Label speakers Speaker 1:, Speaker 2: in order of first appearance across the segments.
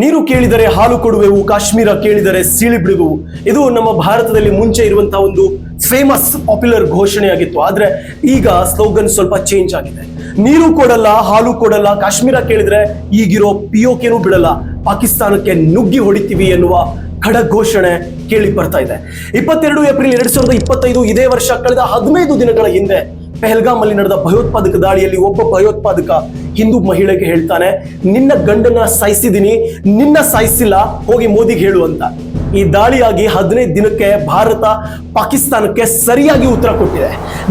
Speaker 1: ನೀರು ಕೇಳಿದರೆ ಹಾಲು ಕೊಡುವೆವು, ಕಾಶ್ಮೀರ ಕೇಳಿದರೆ ಸೀಳಿ ಬಿಡುವೆವು. ಇದು ನಮ್ಮ ಭಾರತದಲ್ಲಿ ಮುಂಚೆ ಇರುವಂತಹ ಒಂದು ಫೇಮಸ್ ಪಾಪ್ಯುಲರ್ ಘೋಷಣೆಯಾಗಿತ್ತು. ಆದ್ರೆ ಈಗ ಸ್ಲೋಗನ್ ಸ್ವಲ್ಪ ಚೇಂಜ್ ಆಗಿದೆ. ನೀರು ಕೊಡಲ್ಲ, ಹಾಲು ಕೊಡಲ್ಲ, ಕಾಶ್ಮೀರ ಕೇಳಿದ್ರೆ ಈಗಿರೋ ಪಿಯೋಕೆನೂ ಬಿಡಲ್ಲ. ಪಾಕಿಸ್ತಾನಕ್ಕೆ ನುಗ್ಗಿ ಹೊಡಿತೀವಿ ಎನ್ನುವ ಖಡಕ್ ಘೋಷಣೆ ಕೇಳಿ ಬರ್ತಾ ಇದೆ. ಇಪ್ಪತ್ತೆರಡು ಏಪ್ರಿಲ್ ಎರಡ್ ಸಾವಿರದ ಇಪ್ಪತ್ತೈದು ಇದೇ ವರ್ಷ ಕಳೆದ ಹದಿನೈದು ದಿನಗಳ ಹಿಂದೆ ಪೆಹಲ್ಗಾಮ್ ಅಲ್ಲಿ ನಡೆದ ಭಯೋತ್ಪಾದಕ ದಾಳಿಯಲ್ಲಿ ಒಬ್ಬ ಭಯೋತ್ಪಾದಕ ಹಿಂದೂ ಮಹಿಳೆಗೆ ಹೇಳ್ತಾನೆ ನಿನ್ನ ಗಂಡನ ಸಾಯಿಸಿದೀನಿ ನಿನ್ನ ಸಾಯಿಸಿಲ್ಲ ಹೋಗಿ ಮೋದಿಗೆ ಹೇಳು ಅಂತ. ಈ ದಾಳಿಯಾಗಿ ಹದಿನೈದು ದಿನಕ್ಕೆ ಭಾರತ ಪಾಕಿಸ್ತಾನಕ್ಕೆ ಸರಿಯಾಗಿ ಉತ್ತರ ಕೊಟ್ಟಿದೆ.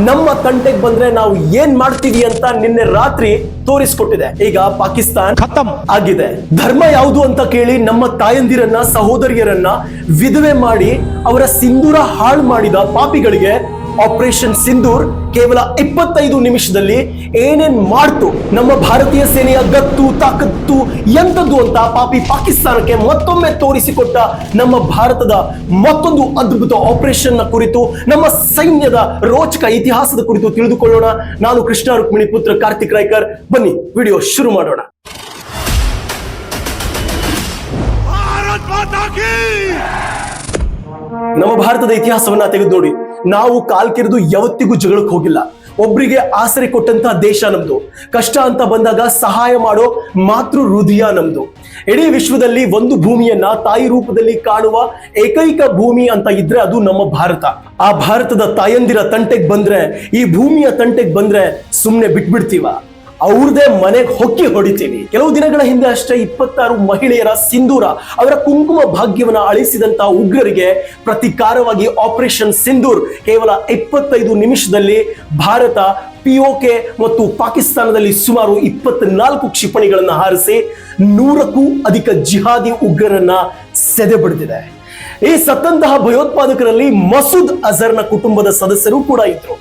Speaker 1: ನಮ್ಮ ತಂಟೆಗೆ ಬಂದ್ರೆ ನಾವು ಏನ್ ಮಾಡ್ತೀವಿ ಅಂತ ನಿನ್ನೆ ರಾತ್ರಿ ತೋರಿಸ್ಕೊಟ್ಟಿದೆ. ಈಗ ಪಾಕಿಸ್ತಾನ್
Speaker 2: ಖತಮ್
Speaker 1: ಆಗಿದೆ. ಧರ್ಮ ಯಾವುದು ಅಂತ ಕೇಳಿ ನಮ್ಮ ತಾಯಂದಿರನ್ನ ಸಹೋದರಿಯರನ್ನ ವಿಧವೆ ಮಾಡಿ ಅವರ ಸಿಂಧೂರ ಹಾಳು ಮಾಡಿದ ಪಾಪಿಗಳಿಗೆ ಆಪರೇಷನ್ ಸಿಂಧೂರ್ ಕೇವಲ ಇಪ್ಪತ್ತೈದು ನಿಮಿಷದಲ್ಲಿ ಏನೇನ್ ಮಾಡ್ತು ನಮ್ಮ ಭಾರತೀಯ ಸೇನೆಯ ಗತ್ತು ತಾಕತ್ತು ಎಂಥದ್ದು ಅಂತ ಪಾಪಿ ಪಾಕಿಸ್ತಾನಕ್ಕೆ ಮತ್ತೊಮ್ಮೆ ತೋರಿಸಿಕೊಟ್ಟ ನಮ್ಮ ಭಾರತದ ಮತ್ತೊಂದು ಅದ್ಭುತ ಆಪರೇಷನ್ನ ಕುರಿತು ನಮ್ಮ ಸೈನ್ಯದ ರೋಚಕ ಇತಿಹಾಸದ ಕುರಿತು ತಿಳಿದುಕೊಳ್ಳೋಣ. ನಾನು ಕೃಷ್ಣ ರುಕ್ಮಿಣಿ ಪುತ್ರ ಕಾರ್ತಿಕ್ ರಾಯ್ಕರ್. ಬನ್ನಿ ವಿಡಿಯೋ ಶುರು ಮಾಡೋಣ. ನಮ್ಮ ಭಾರತದ ಇತಿಹಾಸವನ್ನ ತೆಗೆದು ನೋಡಿ. ನಾವು ಕಾಲ್ಕಿರಿದು ಯಾವತ್ತಿಗೂ ಜಗಳಕ್ಕೆ ಹೋಗಿಲ್ಲ. ಒಬ್ರಿಗೆ ಆಸರೆ ಕೊಟ್ಟಂತ ದೇಶ ನಮ್ದು. ಕಷ್ಟ ಅಂತ ಬಂದಾಗ ಸಹಾಯ ಮಾಡೋ ಮಾತೃ ಹೃದಯ ನಮ್ದು. ಇಡೀ ವಿಶ್ವದಲ್ಲಿ ಒಂದು ಭೂಮಿಯನ್ನ ತಾಯಿ ರೂಪದಲ್ಲಿ ಕಾಣುವ ಏಕೈಕ ಭೂಮಿ ಅಂತ ಇದ್ರೆ ಅದು ನಮ್ಮ ಭಾರತ. ಆ ಭಾರತದ ತಾಯಂದಿರ ತಂಟೆಗೆ ಬಂದ್ರೆ, ಈ ಭೂಮಿಯ ತಂಟೆಗೆ ಬಂದ್ರೆ ಸುಮ್ಮನೆ ಬಿಟ್ಬಿಡ್ತೀವ. ಅವ್ರದೇ ಮನೆಗೆ ಹೊಕ್ಕಿ ಹೊಡಿತೀವಿ. ಕೆಲವು ದಿನಗಳ ಹಿಂದೆ ಅಷ್ಟೇ ಇಪ್ಪತ್ತಾರು ಮಹಿಳೆಯರ ಸಿಂಧೂರ, ಅವರ ಕುಂಕುಮ ಭಾಗ್ಯವನ್ನ ಅಳಿಸಿದಂತ ಉಗ್ರರಿಗೆ ಪ್ರತಿಕಾರವಾಗಿ ಆಪರೇಷನ್ ಸಿಂಧೂರ್ ಕೇವಲ ಇಪ್ಪತ್ತೈದು ನಿಮಿಷದಲ್ಲಿ ಭಾರತ ಪಿಒಕೆ ಮತ್ತು ಪಾಕಿಸ್ತಾನದಲ್ಲಿ ಸುಮಾರು ಇಪ್ಪತ್ನಾಲ್ಕು ಕ್ಷಿಪಣಿಗಳನ್ನ ಹಾರಿಸಿ ನೂರಕ್ಕೂ ಅಧಿಕ ಜಿಹಾದಿ ಉಗ್ರರನ್ನ ಸೆದೆ ಬಡಿದಿದೆ. ಈ ಸತ್ತಂತಹ ಭಯೋತ್ಪಾದಕರಲ್ಲಿ ಮಸೂದ್ ಅಜರ್ನ ಕುಟುಂಬದ ಸದಸ್ಯರು ಕೂಡ ಇದ್ರು.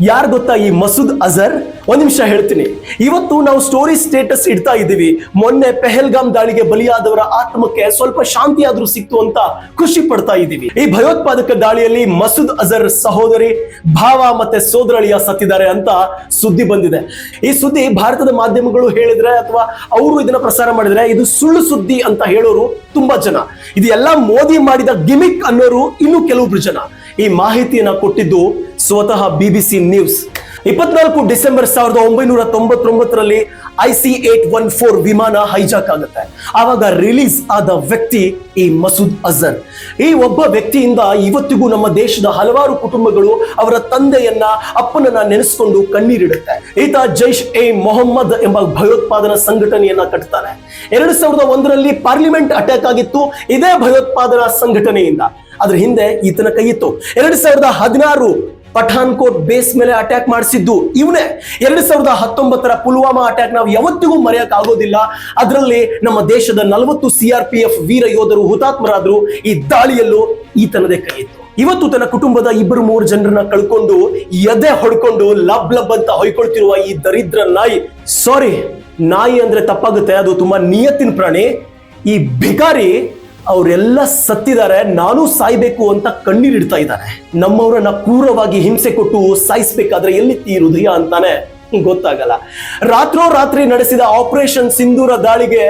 Speaker 1: ಯಾರು ಗೊತ್ತಾ ಈ ಮಸೂದ್ ಅಜರ್? ಒಂದ್ ನಿಮಿಷ ಹೇಳ್ತೀನಿ. ಇವತ್ತು ನಾವು ಸ್ಟೋರಿ ಸ್ಟೇಟಸ್ ಇಡ್ತಾ ಇದ್ದೀವಿ. ಮೊನ್ನೆ ಪೆಹಲ್ಗಾಮ್ ದಾಳಿಗೆ ಬಲಿಯಾದವರ ಆತ್ಮಕ್ಕೆ ಸ್ವಲ್ಪ ಶಾಂತಿ ಸಿಕ್ತು ಅಂತ ಖುಷಿ ಪಡ್ತಾ ಇದ್ದೀವಿ. ಈ ಭಯೋತ್ಪಾದಕ ದಾಳಿಯಲ್ಲಿ ಮಸೂದ್ ಅಜರ್ ಸಹೋದರಿ ಭಾವ ಮತ್ತೆ ಸೋದರಳಿಯ ಸತ್ತಿದ್ದಾರೆ ಅಂತ ಸುದ್ದಿ ಬಂದಿದೆ. ಈ ಸುದ್ದಿ ಭಾರತದ ಮಾಧ್ಯಮಗಳು ಹೇಳಿದ್ರೆ ಅಥವಾ ಅವರು ಇದನ್ನ ಪ್ರಸಾರ ಮಾಡಿದ್ರೆ ಇದು ಸುಳ್ಳು ಸುದ್ದಿ ಅಂತ ಹೇಳೋರು ತುಂಬಾ ಜನ. ಇದು ಎಲ್ಲ ಮೋದಿ ಮಾಡಿದ ಗಿಮಿಕ್ ಅನ್ನೋರು ಇನ್ನು ಕೆಲವೊಬ್ರು ಜನ. ಈ ಮಾಹಿತಿಯನ್ನ ಕೊಟ್ಟಿದ್ದು ಸ್ವತಃ ಬಿಬಿಸಿ ನ್ಯೂಸ್ ಇಪ್ಪತ್ನಾಲ್ಕು ಡಿಸೆಂಬರ್ ಸಾವಿರದ ಒಂಬೈನೂರ ತೊಂಬತ್ತೊಂಬತ್ತರಲ್ಲಿ I C eight one four ವಿಮಾನ ಹೈಜಾಕ್ ಆಗುತ್ತೆ. ಆವಾಗ ರಿಲೀಸ್ ಆದ ವ್ಯಕ್ತಿ ಈ ಮಸೂದ್ ಅಜರ್. ಈ ಒಬ್ಬ ವ್ಯಕ್ತಿಯಿಂದ ಇವತ್ತಿಗೂ ನಮ್ಮ ದೇಶದ ಹಲವಾರು ಕುಟುಂಬಗಳು ಅವರ ತಂದೆಯನ್ನ, ಅಪ್ಪನನ್ನ ನೆನೆಸ್ಕೊಂಡು ಕಣ್ಣೀರಿಡುತ್ತೆ. ಈತ ಜೈಷ್ ಎ ಮೊಹಮ್ಮದ್ ಎಂಬ ಭಯೋತ್ಪಾದನಾ ಸಂಘಟನೆಯನ್ನ ಕಟ್ತಾನೆ. ಎರಡು ಸಾವಿರದ ಒಂದರಲ್ಲಿ ಪಾರ್ಲಿಮೆಂಟ್ ಅಟ್ಯಾಕ್ ಆಗಿತ್ತು, ಇದೇ ಭಯೋತ್ಪಾದನಾ ಸಂಘಟನೆಯಿಂದ. ಅದ್ರ ಹಿಂದೆ ಈತನ ಕೈಯಿತ್ತು. ಎರಡು ಸಾವಿರದ ಹದಿನಾರು ಪಠಾನ್ಕೋಟ್ ಬೇಸ್ ಮೇಲೆ ಅಟ್ಯಾಕ್ ಮಾಡಿಸಿದ್ದು ಇವನೇ. ಎರಡ್ ಸಾವಿರದ ಹತ್ತೊಂಬತ್ತರ ಪುಲ್ವಾಮಾ ಅಟ್ಯಾಕ್ ನಾವು ಯಾವತ್ತಿಗೂ ಮರೆಯಕ್ ಆಗೋದಿಲ್ಲ ಅದರಲ್ಲಿ ನಮ್ಮ ದೇಶದ ನಲವತ್ತು ಸಿಆರ್ ಪಿ ಎಫ್ ವೀರ ಯೋಧರು ಹುತಾತ್ಮರಾದ್ರು ಈ ದಾಳಿಯಲ್ಲೂ ಈತನದೇ ಕೈ ಇತ್ತು ಇವತ್ತು ತನ್ನ ಕುಟುಂಬದ ಇಬ್ಬರು ಮೂರು ಜನರನ್ನ ಕಳ್ಕೊಂಡು ಎದೆ ಹೊಡ್ಕೊಂಡು ಲಬ್ ಲಬ್ ಅಂತ ಹೊಯ್ಕೊಳ್ತಿರುವ ಈ ದರಿದ್ರ ನಾಯಿ. ಸಾರಿ ನಾಯಿ ಅಂದ್ರೆ ತಪ್ಪಾಗುತ್ತೆ. ಅದು ತುಂಬಾ ನಿಯತ್ತಿನ ಪ್ರಾಣಿ. ಈ ಭಿಕಾರಿ ಅವರೆಲ್ಲ ಸತ್ತಿದ್ದಾರೆ, ನಾನು ಸಾಯ್ಬೇಕು ಅಂತ ಕಣ್ಣೀರಿಡ್ತಾ ಇದ್ದಾನೆ. ನಮ್ಮವರನ್ನ ಕ್ರೂರವಾಗಿ ಹಿಂಸೆ ಕೊಟ್ಟು ಸಾಯಿಸ್ಬೇಕಾದ್ರೆ ಎಲ್ಲಿ ಈ ಹೃದಯ ಅಂತಾನೆ ಗೊತ್ತಾಗಲ್ಲ. ರಾತ್ರೋ ರಾತ್ರಿ ನಡೆಸಿದ ಆಪರೇಷನ್ ಸಿಂಧೂರ ದಾಳಿಗೆ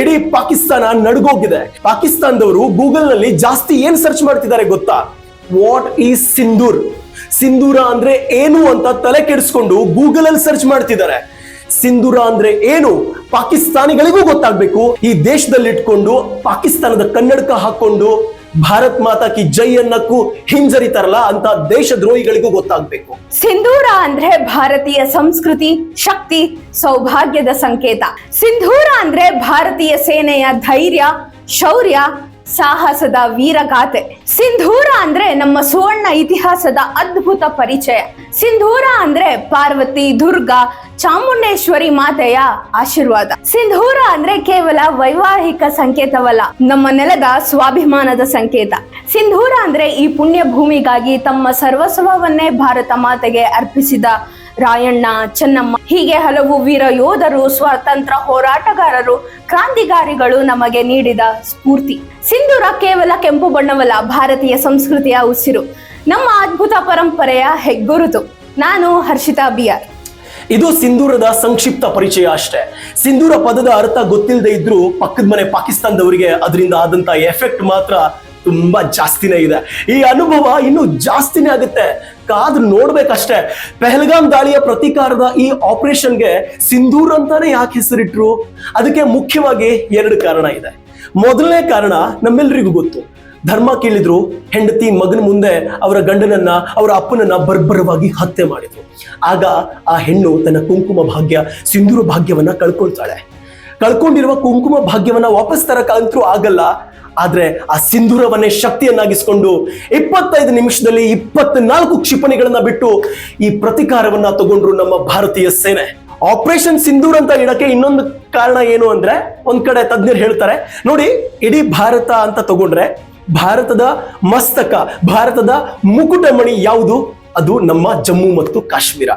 Speaker 1: ಇಡೀ ಪಾಕಿಸ್ತಾನ ನಡ್ಗೋಗಿದೆ. ಪಾಕಿಸ್ತಾನದವರು ಗೂಗಲ್ನಲ್ಲಿ ಜಾಸ್ತಿ ಏನ್ ಸರ್ಚ್ ಮಾಡ್ತಿದ್ದಾರೆ ಗೊತ್ತಾ? ವಾಟ್ ಈಸ್ ಸಿಂಧೂರ್ ಸಿಂಧೂರ ಅಂದ್ರೆ ಏನು ಅಂತ ತಲೆ ಕೆಡಿಸ್ಕೊಂಡು ಗೂಗಲ್ ಅಲ್ಲಿ ಸರ್ಚ್ ಮಾಡ್ತಿದ್ದಾರೆ. ಸಿಂಧೂರ ಅಂದ್ರೆ ಏನು? ಪಾಕಿಸ್ತಾನಿಗಳಿಗೂ ಗೊತ್ತಾಗ್ಬೇಕು. ಈ ದೇಶದಲ್ಲಿ ಇಟ್ಕೊಂಡು ಪಾಕಿಸ್ತಾನದ ಕನ್ನಡಕ ಹಾಕೊಂಡು ಭಾರತ್ ಮಾತಾ ಕಿ ಜೈ ಅನ್ನಕ್ಕೂ ಹಿಂಜರಿತಾರಲ್ಲ ಅಂತ ದೇಶದ್ರೋಹಿಗಳಿಗೂ ಗೊತ್ತಾಗ್ಬೇಕು.
Speaker 3: ಸಿಂಧೂರ ಅಂದ್ರೆ ಭಾರತೀಯ ಸಂಸ್ಕೃತಿ, ಶಕ್ತಿ, ಸೌಭಾಗ್ಯದ ಸಂಕೇತ. ಸಿಂಧೂರ ಅಂದ್ರೆ ಭಾರತೀಯ ಸೇನೆಯ ಧೈರ್ಯ, ಶೌರ್ಯ ಸಾಹಸದ ವೀರಗಾಥೆ ಸಿಂಧೂರ ಅಂದ್ರೆ ನಮ್ಮ ಸುವರ್ಣ ಇತಿಹಾಸದ ಅದ್ಭುತ ಪರಿಚಯ. ಸಿಂಧೂರ ಅಂದ್ರೆ ಪಾರ್ವತಿ, ದುರ್ಗಾ, ಚಾಮುಂಡೇಶ್ವರಿ ಮಾತೆಯ ಆಶೀರ್ವಾದ. ಸಿಂಧೂರ ಅಂದ್ರೆ ಕೇವಲ ವೈವಾಹಿಕ ಸಂಕೇತವಲ್ಲ, ನಮ್ಮ ನೆಲದ ಸ್ವಾಭಿಮಾನದ ಸಂಕೇತ. ಸಿಂಧೂರ ಅಂದ್ರೆ ಈ ಪುಣ್ಯ ಭೂಮಿಗಾಗಿ ತಮ್ಮ ಸರ್ವಸ್ವವನ್ನೇ ಭಾರತ ಮಾತೆಗೆ ಅರ್ಪಿಸಿದ ರಾಯಣ್ಣ, ಚೆನ್ನಮ್ಮ, ಹೀಗೆ ಹಲವು ವೀರ ಯೋಧರು ಸ್ವಾತಂತ್ರ್ಯ ಹೋರಾಟಗಾರರು, ಕ್ರಾಂತಿಕಾರಿಗಳು ನಮಗೆ ನೀಡಿದ ಸ್ಫೂರ್ತಿ. ಸಿಂಧೂರ ಕೇವಲ ಕೆಂಪು ಬಣ್ಣವಲ್ಲ ಭಾರತೀಯ ಸಂಸ್ಕೃತಿಯ ಉಸಿರು. ನಮ್ಮ ಅದ್ಭುತ ಪರಂಪರೆಯ ಹೆಗ್ಗುರುತು. ನಾನು ಹರ್ಷಿತಾ ಬಿಆರ್.
Speaker 1: ಇದು ಸಿಂಧೂರದ ಸಂಕ್ಷಿಪ್ತ ಪರಿಚಯ ಅಷ್ಟೇ. ಸಿಂಧೂರ ಪದದ ಅರ್ಥ ಗೊತ್ತಿಲ್ಲದೆ ಇದ್ರೂ ಪಕ್ಕದ ಮನೆ ಪಾಕಿಸ್ತಾನದವರಿಗೆ ಅದರಿಂದ ಆದಂತ ಎಫೆಕ್ಟ್ ಮಾತ್ರ ತುಂಬಾ ಜಾಸ್ತಿನೇ ಇದೆ. ಈ ಅನುಭವ ಇನ್ನು ಜಾಸ್ತಿನೇ ಆಗುತ್ತೆ. ಕಾದ್ ನೋಡ್ಬೇಕಷ್ಟೇ. ಪೆಹಲ್ಗಾಮ್ ದಾಳಿಯ ಪ್ರತೀಕಾರದ ಈ ಆಪರೇಷನ್ಗೆ ಸಿಂಧೂರ್ ಅಂತಾನೆ ಯಾಕೆ ಹೆಸರಿಟ್ರು? ಅದಕ್ಕೆ ಮುಖ್ಯವಾಗಿ ಎರಡು ಕಾರಣ ಇದೆ. ಮೊದಲನೇ ಕಾರಣ ನಮ್ಮೆಲ್ರಿಗೂ ಗೊತ್ತು. ಧರ್ಮ ಕೇಳಿದ್ರು, ಹೆಂಡತಿ ಮಗನ ಮುಂದೆ ಅವರ ಗಂಡನನ್ನ, ಅವರ ಅಪ್ಪನನ್ನ ಬರ್ಬರವಾಗಿ ಹತ್ಯೆ ಮಾಡಿದ್ರು. ಆಗ ಆ ಹೆಣ್ಣು ತನ್ನ ಕುಂಕುಮ ಭಾಗ್ಯ, ಸಿಂಧೂರ ಭಾಗ್ಯವನ್ನ ಕಳ್ಕೊಳ್ತಾಳೆ. ಕಳ್ಕೊಂಡಿರುವ ಕುಂಕುಮ ಭಾಗ್ಯವನ್ನ ವಾಪಸ್ ತರಕ ಅಂತೂ ಆಗಲ್ಲ. ಆದ್ರೆ ಆ ಸಿಂಧೂರವನ್ನೇ ಶಕ್ತಿಯನ್ನಾಗಿಸ್ಕೊಂಡು ಇಪ್ಪತ್ತೈದು ನಿಮಿಷದಲ್ಲಿ ಇಪ್ಪತ್ನಾಲ್ಕು ಕ್ಷಿಪಣಿಗಳನ್ನ ಬಿಟ್ಟು ಈ ಪ್ರತಿಕಾರವನ್ನ ತಗೊಂಡ್ರು ನಮ್ಮ ಭಾರತೀಯ ಸೇನೆ. ಆಪರೇಷನ್ ಸಿಂಧೂರ್ ಅಂತ ಇಡಕ್ಕೆ ಇನ್ನೊಂದು ಕಾರಣ ಏನು ಅಂದ್ರೆ ಒಂದ್ ಕಡೆ ತಜ್ಞರು ಹೇಳ್ತಾರೆ, ನೋಡಿ ಇಡೀ ಭಾರತ ಅಂತ ತಗೊಂಡ್ರೆ ಭಾರತದ ಮಸ್ತಕ, ಭಾರತದ ಮುಕುಟಮಣಿ ಯಾವುದು? ಅದು ನಮ್ಮ ಜಮ್ಮು ಮತ್ತು ಕಾಶ್ಮೀರ.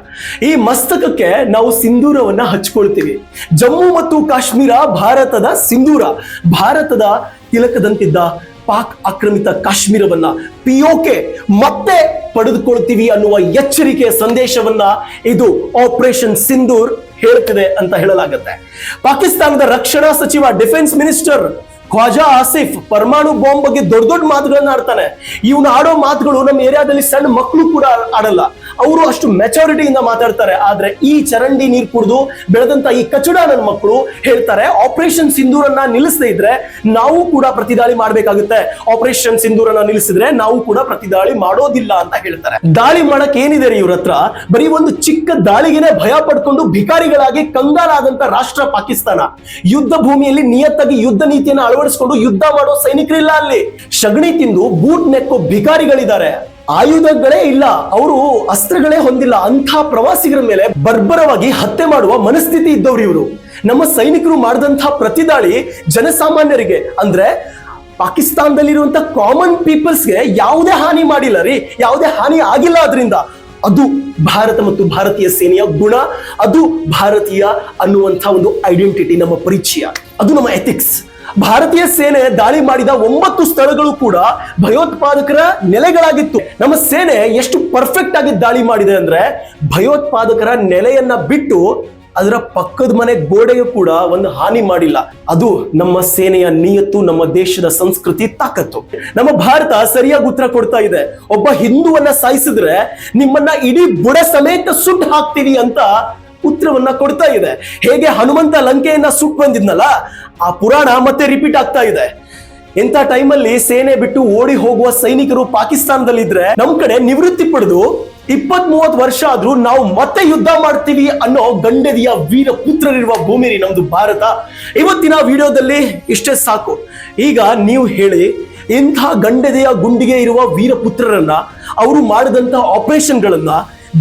Speaker 1: ಈ ಮಸ್ತಕಕ್ಕೆ ನಾವು ಸಿಂಧೂರವನ್ನ ಹಚ್ಕೊಳ್ತೀವಿ. ಜಮ್ಮು ಮತ್ತು ಕಾಶ್ಮೀರ ಭಾರತದ ಸಿಂಧೂರ. ಭಾರತದ ತಿಲಕದಂತಿದ್ದ ಪಾಕ್ ಆಕ್ರಮಿತ ಕಾಶ್ಮೀರವನ್ನ ಪಿಯೋಕೆ ಮತ್ತೆ ಪಡೆದುಕೊಳ್ತೀವಿ ಅನ್ನುವ ಎಚ್ಚರಿಕೆಯ ಸಂದೇಶವನ್ನ ಇದು ಆಪರೇಷನ್ ಸಿಂಧೂರ್ ಹೇಳ್ತಿದೆ ಅಂತ ಹೇಳಲಾಗುತ್ತೆ. ಪಾಕಿಸ್ತಾನದ ರಕ್ಷಣಾ ಸಚಿವ ಡಿಫೆನ್ಸ್ ಮಿನಿಸ್ಟರ್ ಖ್ವಾಜಾ ಆಸಿಫ್ ಪರಮಾಣು ಬಾಂಬ್ ಬಗ್ಗೆ ದೊಡ್ಡ ದೊಡ್ಡ ಮಾತುಗಳನ್ನ ಆಡ್ತಾನೆ. ಇವನು ಆಡೋ ಮಾತುಗಳು ನಮ್ಮ ಏರಿಯಾದಲ್ಲಿ ಸಣ್ಣ ಮಕ್ಕಳು ಕೂಡ ಆಡಲ್ಲ. ಅವರು ಅಷ್ಟು ಮೆಚಾರಿಟಿಯಿಂದ ಮಾತಾಡ್ತಾರೆ. ಆದ್ರೆ ಈ ಚರಂಡಿ ನೀರ್ ಕುಡಿದು ಬೆಳೆದಂತ ಈ ಕಚಡ ನನ್ನ ಮಕ್ಕಳು ಹೇಳ್ತಾರೆ ಆಪರೇಷನ್ ಸಿಂಧೂರನ್ನ ನಿಲ್ಲಿಸದೇ ಇದ್ರೆ ನಾವು ಕೂಡ ಪ್ರತಿದಾಳಿ ಮಾಡಬೇಕಾಗುತ್ತೆ. ಆಪರೇಷನ್ ಸಿಂಧೂರನ್ನ ನಿಲ್ಲಿಸಿದ್ರೆ ನಾವು ಕೂಡ ಪ್ರತಿದಾಳಿ ಮಾಡೋದಿಲ್ಲ ಅಂತ ಹೇಳ್ತಾರೆ. ದಾಳಿ ಮಾಡಕ್ ಏನಿದೆ ಇವ್ರ ಹತ್ರ? ಬರೀ ಒಂದು ಚಿಕ್ಕ ದಾಳಿಗೆನೆ ಭಯ ಪಡ್ಕೊಂಡು ಭಿಕಾರಿಗಳಾಗಿ ಕಂಗಾಲಾದಂತ ರಾಷ್ಟ್ರ ಪಾಕಿಸ್ತಾನ. ಯುದ್ಧ ಭೂಮಿಯಲ್ಲಿ ನಿಯತ್ತಾಗಿ ಯುದ್ಧ ನೀತಿಯನ್ನು ಅಳವಡಿಸಿಕೊಂಡು ಯುದ್ಧ ಮಾಡೋ ಸೈನಿಕರಿಲ್ಲ ಅಲ್ಲಿ. ಶಗಣಿ ತಿಂದು ಬೂಟ್ ನೆಕ್ಕೋ ಭಿಕಾರಿಗಳಿದ್ದಾರೆ. ಆಯುಧಗಳೇ ಇಲ್ಲ, ಅವರು ಅಸ್ತ್ರಗಳೇ ಹೊಂದಿಲ್ಲ, ಅಂಥ ಪ್ರವಾಸಿಗರ ಮೇಲೆ ಬರ್ಬರವಾಗಿ ಹತ್ಯೆ ಮಾಡುವ ಮನಸ್ಥಿತಿ ಇದ್ದವ್ರು ಇವರು. ನಮ್ಮ ಸೈನಿಕರು ಮಾಡಿದಂತಹ ಪ್ರತಿದಾಳಿ ಜನಸಾಮಾನ್ಯರಿಗೆ, ಅಂದ್ರೆ ಪಾಕಿಸ್ತಾನದಲ್ಲಿರುವಂತ ಕಾಮನ್ ಪೀಪಲ್ಸ್ಗೆ ಯಾವುದೇ ಹಾನಿ ಮಾಡಿಲ್ಲ ರೀ, ಯಾವುದೇ ಹಾನಿ ಆಗಿಲ್ಲ ಅದರಿಂದ ಅದು ಭಾರತ ಮತ್ತು ಭಾರತೀಯ ಸೇನೆಯ ಗುಣ, ಅದು ಭಾರತೀಯ ಅನ್ನುವಂಥ ಒಂದು ಐಡೆಂಟಿಟಿ ನಮ್ಮ ಪರಿಚಯ. ಅದು ನಮ್ಮ ಎಥಿಕ್ಸ್ ಭಾರತೀಯ ಸೇನೆ ದಾಳಿ ಮಾಡಿದ ಒಂಬತ್ತು ಸ್ಥಳಗಳು ಕೂಡ ಭಯೋತ್ಪಾದಕರ ನೆಲೆಗಳಾಗಿತ್ತು. ನಮ್ಮ ಸೇನೆ ಎಷ್ಟು ಪರ್ಫೆಕ್ಟ್ ಆಗಿ ದಾಳಿ ಮಾಡಿದೆ ಅಂದ್ರೆ ಭಯೋತ್ಪಾದಕರ ನೆಲೆಯನ್ನ ಬಿಟ್ಟು ಅದರ ಪಕ್ಕದ ಮನೆ ಗೋಡೆಯು ಕೂಡ ಒಂದು ಹಾನಿ ಮಾಡಿಲ್ಲ. ಅದು ನಮ್ಮ ಸೇನೆಯ ನಿಯತ್ತು, ನಮ್ಮ ದೇಶದ ಸಂಸ್ಕೃತಿ ತಾಕತ್ತು. ನಮ್ಮ ಭಾರತ ಸರಿಯಾಗಿ ಉತ್ತರ ಕೊಡ್ತಾ ಇದೆ. ಒಬ್ಬ ಹಿಂದುವನ್ನ ಸಾಯಿಸಿದ್ರೆ ನಿಮ್ಮನ್ನ ಇಡೀ ಬುಡ ಸಮೇತ ಸುಟ್ಟು ಹಾಕ್ತೀವಿ ಅಂತ ಉತ್ತರವನ್ನ ಕೊಡ್ತಾ ಇದೆ. ಹೇಗೆ ಹನುಮಂತ ಲಂಕೆಯನ್ನ ಸುಟ್ಟು ಬಂದಿದ್ನಲ್ಲ, ಆ ಪುರಾಣ ಮತ್ತೆ ರಿಪೀಟ್ ಆಗ್ತಾ ಇದೆ. ಇಂಥ ಟೈಮಲ್ಲಿ ಸೇನೆ ಬಿಟ್ಟು ಓಡಿ ಹೋಗುವ ಸೈನಿಕರು ಪಾಕಿಸ್ತಾನದಲ್ಲಿ ಇದ್ರೆ ನಮ್ ಕಡೆ ನಿವೃತ್ತಿ ಪಡೆದು ಇಪ್ಪತ್ ಮೂವತ್ ವರ್ಷ ಆದ್ರೂ ನಾವು ಮತ್ತೆ ಯುದ್ಧ ಮಾಡ್ತೀವಿ ಅನ್ನೋ ಗಂಡದಿಯ ವೀರ ಪುತ್ರರಿರುವ ಭೂಮಿ ನಮ್ದು ಭಾರತ. ಇವತ್ತಿನ ವಿಡಿಯೋದಲ್ಲಿ ಇಷ್ಟೇ ಸಾಕು. ಈಗ ನೀವು ಹೇಳಿ, ಇಂಥ ಗಂಡದೆಯ ಗುಂಡಿಗೆ ಇರುವ ವೀರ ಪುತ್ರರನ್ನ, ಅವರು ಮಾಡಿದಂತ ಆಪರೇಷನ್ಗಳನ್ನ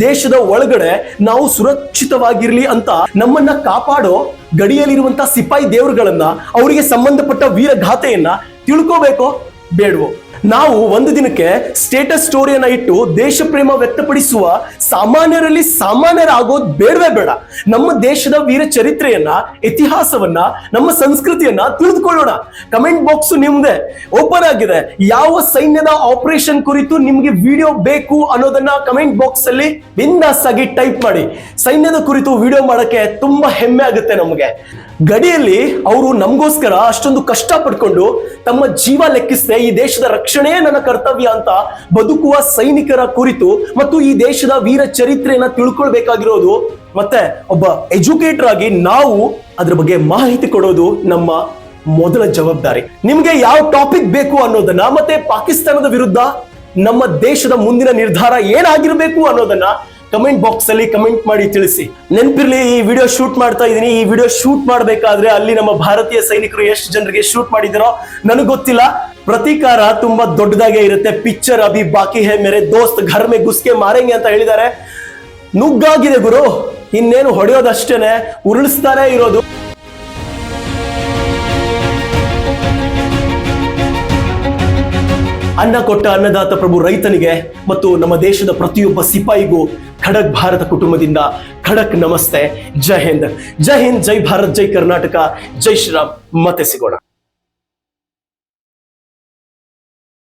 Speaker 1: ದೇಶದ ಒಳಗಡೆ ನಾವು ಸುರಕ್ಷಿತವಾಗಿರ್ಲಿ ಅಂತ ನಮ್ಮನ್ನ ಕಾಪಾಡೋ ಗಡಿಯಲ್ಲಿರುವಂತಹ ಸಿಪಾಯಿ ದೇವರುಗಳನ್ನ, ಅವರಿಗೆ ಸಂಬಂಧಪಟ್ಟ ವೀರಗಾಥೆಯನ್ನ ತಿಳ್ಕೋಬೇಕೋ ಬೇಡವೋ? ನಾವು ಒಂದು ದಿನಕ್ಕೆ ಸ್ಟೇಟಸ್ ಸ್ಟೋರಿಯನ್ನ ಇಟ್ಟು ದೇಶ ಪ್ರೇಮ ವ್ಯಕ್ತಪಡಿಸುವ ಸಾಮಾನ್ಯರಲ್ಲಿ ಸಾಮಾನ್ಯರಾಗೋದು ಬೇಡವೇ ಬೇಡ. ನಮ್ಮ ದೇಶದ ವೀರ ಚರಿತ್ರೆಯನ್ನ, ಇತಿಹಾಸವನ್ನ, ನಮ್ಮ ಸಂಸ್ಕೃತಿಯನ್ನ ತಿಳಿದುಕೊಳ್ಳೋಣ. ಕಮೆಂಟ್ ಬಾಕ್ಸ್ ನಿಮ್ದೆ. ಓಪನ್ ಆಗಿದೆ. ಯಾವ ಸೈನ್ಯದ ಆಪರೇಷನ್ ಕುರಿತು ನಿಮ್ಗೆ ವಿಡಿಯೋ ಬೇಕು ಅನ್ನೋದನ್ನ ಕಮೆಂಟ್ ಬಾಕ್ಸ್ ಅಲ್ಲಿ ಬಿಂದಾಸ್ ಟೈಪ್ ಮಾಡಿ. ಸೈನ್ಯದ ಕುರಿತು ವಿಡಿಯೋ ಮಾಡಕ್ಕೆ ತುಂಬಾ ಹೆಮ್ಮೆ ಆಗುತ್ತೆ ನಮಗೆ. ಗಡಿಯಲ್ಲಿ ಅವರು ನಮಗೋಸ್ಕರ ಅಷ್ಟೊಂದು ಕಷ್ಟ ಪಡ್ಕೊಂಡು ತಮ್ಮ ಜೀವ ಲೆಕ್ಕಿಸದೆ ಈ ದೇಶದ ರಕ್ಷಣೆಯೇ ನನ್ನ ಕರ್ತವ್ಯ ಅಂತ ಬದುಕುವ ಸೈನಿಕರ ಕುರಿತು ಮತ್ತು ಈ ದೇಶದ ವೀರ ಚರಿತ್ರೆಯನ್ನ ತಿಳ್ಕೊಳ್ಬೇಕಾಗಿರೋದು. ಮತ್ತೆ ಒಬ್ಬ ಎಜುಕೇಟರ್ ಆಗಿ ನಾವು ಅದ್ರ ಬಗ್ಗೆ ಮಾಹಿತಿ ಕೊಡೋದು ನಮ್ಮ ಮೊದಲ ಜವಾಬ್ದಾರಿ. ನಿಮ್ಗೆ ಯಾವ ಟಾಪಿಕ್ ಬೇಕು ಅನ್ನೋದನ್ನ ಮತ್ತೆ ಪಾಕಿಸ್ತಾನದ ವಿರುದ್ಧ ನಮ್ಮ ದೇಶದ ಮುಂದಿನ ನಿರ್ಧಾರ ಏನಾಗಿರ್ಬೇಕು ಅನ್ನೋದನ್ನ ಕಮೆಂಟ್ ಬಾಕ್ಸ್ ಅಲ್ಲಿ ಕಮೆಂಟ್ ಮಾಡಿ ತಿಳಿಸಿ. ನೆನಪಿರ್ಲಿ, ಈ ವಿಡಿಯೋ ಶೂಟ್ ಮಾಡ್ತಾ ಇದೀನಿ ಈ ವಿಡಿಯೋ ಶೂಟ್ ಮಾಡಬೇಕಾದ್ರೆ ಅಲ್ಲಿ ನಮ್ಮ ಭಾರತೀಯ ಸೈನಿಕರು ಎಷ್ಟು ಜನರಿಗೆ ಶೂಟ್ ಮಾಡಿದಿರೋ ನನಗೆ ಗೊತ್ತಿಲ್ಲ. ಪ್ರತೀಕಾರ ತುಂಬಾ ದೊಡ್ಡದಾಗೆ ಇರುತ್ತೆ. ಪಿಕ್ಚರ್ ಅಭಿ ಬಾಕಿ ಹೇ ಮೇರೆ ದೋಸ್ತ್ ಘರ್ ಮೇ ಗುಸ್ಕೆ ಮಾರೆಂಗೆ ಅಂತ ಹೇಳಿದ್ದಾರೆ ನುಗ್ಗಾಗಿದೆ ಗುರು. ಇನ್ನೇನು ಹೊಡೆಯೋದಷ್ಟೇನೆ. ಉರುಳಿಸ್ತಾನೆ ಇರೋದು. ಅನ್ನ ಕೊಟ್ಟ ಅನ್ನದಾತ ಪ್ರಭು ರೈತನಿಗೆ ಮತ್ತು ನಮ್ಮ ದೇಶದ ಪ್ರತಿಯೊಬ್ಬ ಸಿಪಾಯಿಗೂ ಖಡಕ್ ಭಾರತ ಕುಟುಂಬದಿಂದ ಖಡಕ್ ನಮಸ್ತೆ. ಜೈ ಹಿಂದ್. ಜೈ ಹಿಂದ್, ಜೈ ಭಾರತ್, ಜೈ ಕರ್ನಾಟಕ. ಜೈ ಶ್ರೀರಾಮ್. ಮತ್ತೆ ಸಿಗೋಣ.